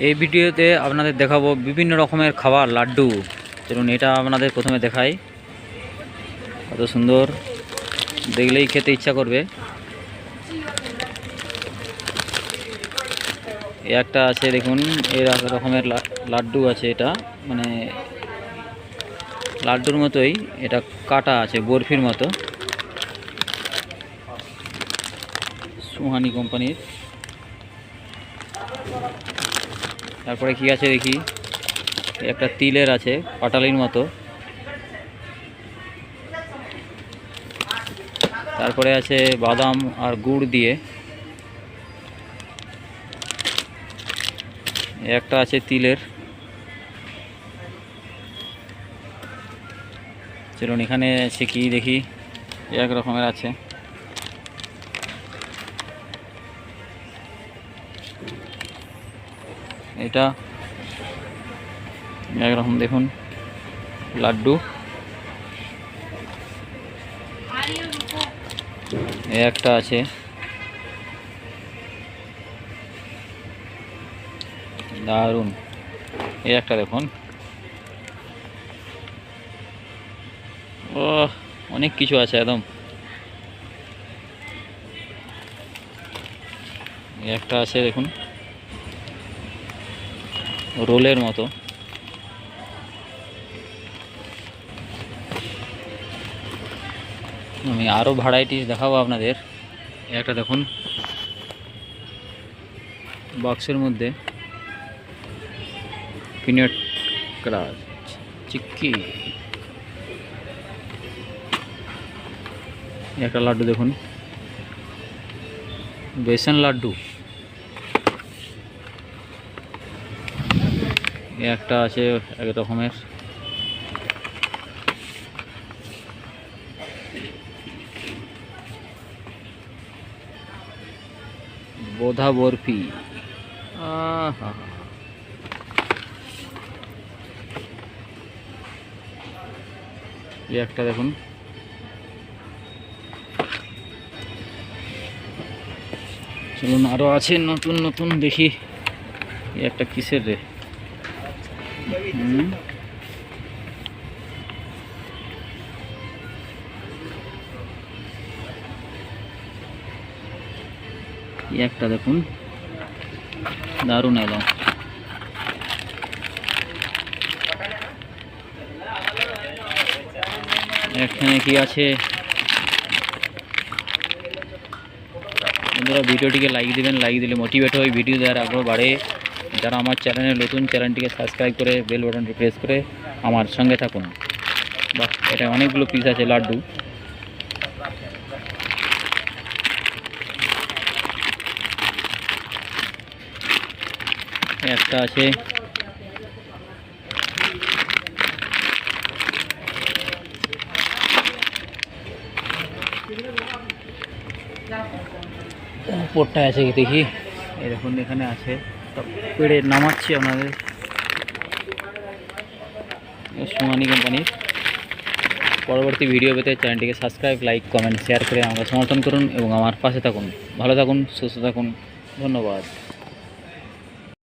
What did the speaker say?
এই ভিডিওতে আপনাদের দেখাবো বিভিন্ন রকমের খাবার, লাড্ডু। চলুন এটা আপনাদের প্রথমে দেখাই। কত সুন্দর। দেখলেই খেতে ইচ্ছা করবে। এই একটা আছে, দেখুন এই রা- রকমের লাড্ডু আছে এটা। মানে লাড্ডুর মতোই, এটা কাটা আছে, বরফির মতো। সুহানি কোম্পানির। তারপরে কি আছে দেখি? একটা তিলের আছে, পাটালির মতো। তারপরে আছে বাদাম আর গুড় দিয়ে। একটা আছে তিলের। চলুন এখানে আছে কি দেখি? এক রকমের আছে। এটা একরকম দেখুন, লাড্ডু। এই একটা আছে। দারুণ। এই একটা দেখুন। ও অনেক কিছু আছে একদম। একটা আছে দেখুন। রোলের মতো। আমি আরও ভ্যারাইটিস দেখাবো আপনাদের। একটা দেখুন। বক্সের মধ্যে পিনাট ক্রাচ চিক্কি। একটা লাড্ডু দেখুন। বেসন লাড্ডু। একটা আছে এক রকমের। বোধা বরফি। একটা দেখুন। চলুন আরও আছে, নতুন নতুন দেখি। একটা কিসের রে? একটা দেখুন। দারুণ এলাম এখানে কি আছে? বন্ধুরা, ভিডিওটিকে লাইক দিবেন লাইক দিলে মোটিভেট হয় ভিডিও দেওয়ার আগ্রহ বাড়ে। যারা আমার চ্যানেলে নতুন, চ্যানেলটিকে সাবস্ক্রাইব করে বেল বাটনটি প্রেস করে আমার সঙ্গে থাকুন। বা এটা অনেকগুলো পিস আছে, লাড্ডু। একটা আছে। উপরটা আছে দেখি? এরকম এখানে আছে। পেড়ে নামাচ্ছি আপনাদের সোনানি কোম্পানির। পরবর্তী ভিডিও পেতে চ্যানেলটিকে সাবস্ক্রাইব লাইক কমেন্ট শেয়ার করে আমাকে সমর্থন করুন এবং আমার পাশে থাকুন। ভালো থাকুন, সুস্থ থাকুন। ধন্যবাদ।